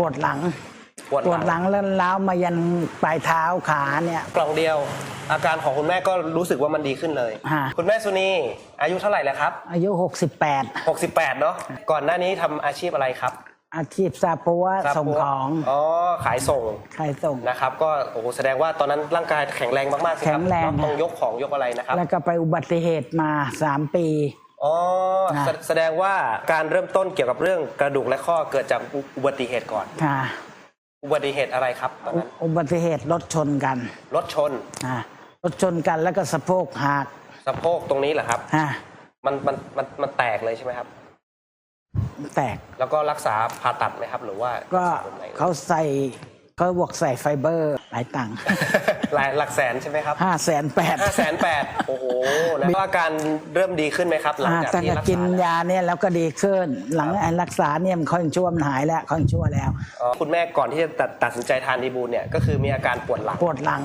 ปวดหลัง ปวดปวดหลังแล้วล้าวมายันปลายเท้าขาเนี่ย กล่องเดียว อาการของคุณแม่ก็รู้สึกว่ามันดีขึ้นเลย ฮะ คุณแม่สุนีอายุเท่าไหร่แล้วครับอายุ 68 68 เนาะก่อนหน้านี้ทำอาชีพอะไรครับอาชีพซาปัวส่งของอ๋อขายส่งใครส่ง นะครับก็โอ้โหแสดงว่าตอนนั้นร่างกายแข็งแรงมากๆสิครับแข็งแรง เนอะต้องยกของยกอะไรนะครับ แล้วก็ไปอุบัติเหตุมา 3 ปี อ๋อนะแสแสดงว่าการเริ่มต้นเกี่ยวกับเรื่องกระดูกและข้อเกิดจากอุอุบัติเหตุก่อน ค่ะอุบัติเหตุอะไรครับตอนนั้นอุบัติเหตุรถชนกันรถชนอ่ารถชนกันแล้วก็สะโพกหักสะโพกตรงนี้เหรอครับ อะมันมันมันมันแตกเลยใช่ไหมครับ แตกแล้วก็รักษาผ่าตัดไหมครับ หรือว่าก็รัษแบบไหน เขาใส่เขาบวกใส่ไฟเบอร์หลายตังค์ หลายหลักแสนใช่ไหมครับห้าแสนแปดห้าแสนแปดโอ้โหแล้วอาการเริ่มดีขึ้นไหมครับ หลังจากตั้งที่แต่รักกินษาแล้วยาเนี่ยแล้วก็ดีขึ้น หลังไอ้รักษาเนี่ยมันค่อยชั่วมันหายแล้วค่อยชั่วแล้วอ๋อคุณแม่ก่อนที่จะตัดตัดสินใจทานดีบูลเนี่ยก็คือมีอาการปวดหลังปวดหลัง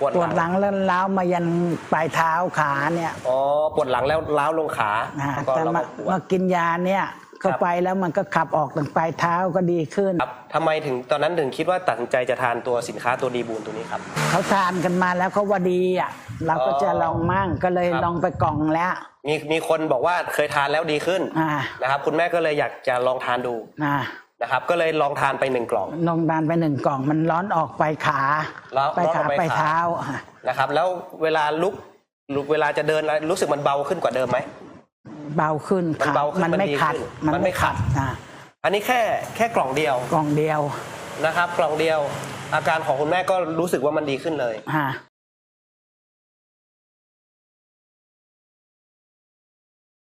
ปวดปวดหลังแล้วล้าวมายันปลายเท้าขาเนี่ย อ๋อ ปวดหลังแล้วล้าวลงขานะแล้วก็แต่เรามาก็ปวดมากินยาเนี่ย เข้าไปแล้วมันก็ขับออกทางปลายเท้าก็ดีขึ้น ครับทำไมถึงตอนนั้นถึงคิดว่าตัดสินใจจะทานตัวสินค้าตัวดีบูลตัวนี้ครับ เขาทานกันมาแล้วเขาว่าดีอะเราก็จะลองมั่งก็เลยครับ ลองไปกล่องแล้ว มีมีคนบอกว่าเคยทานแล้วดีขึ้นอ่า นะครับ คุณแม่ก็เลยอยากจะลองทานดูนะนะครับ ก็เลยลองทานไปหนึ่งกล่องลองทานไปหนึ่งกล่องมันร้อนออกไปขาร้อนไปร้อนอขาอกไปไปขา เท้าอะนะครับ แล้วเวลาลุกลุกเวลาจะเดินแล้วรู้สึกมันเบาขึ้นกว่าเดิมไหม เบาขึ้นมันขาเบาขึ้นมันไม่มันดีขัดขึ้นมันมันไม่ไม่ขัขัดดนะอันนี้แค่แค่กล่องเดียวกล่องเดียวนะครับ กล่องเดียวอาการของคุณแม่ก็รู้สึกว่ามันดีขึ้นเลย ฮะ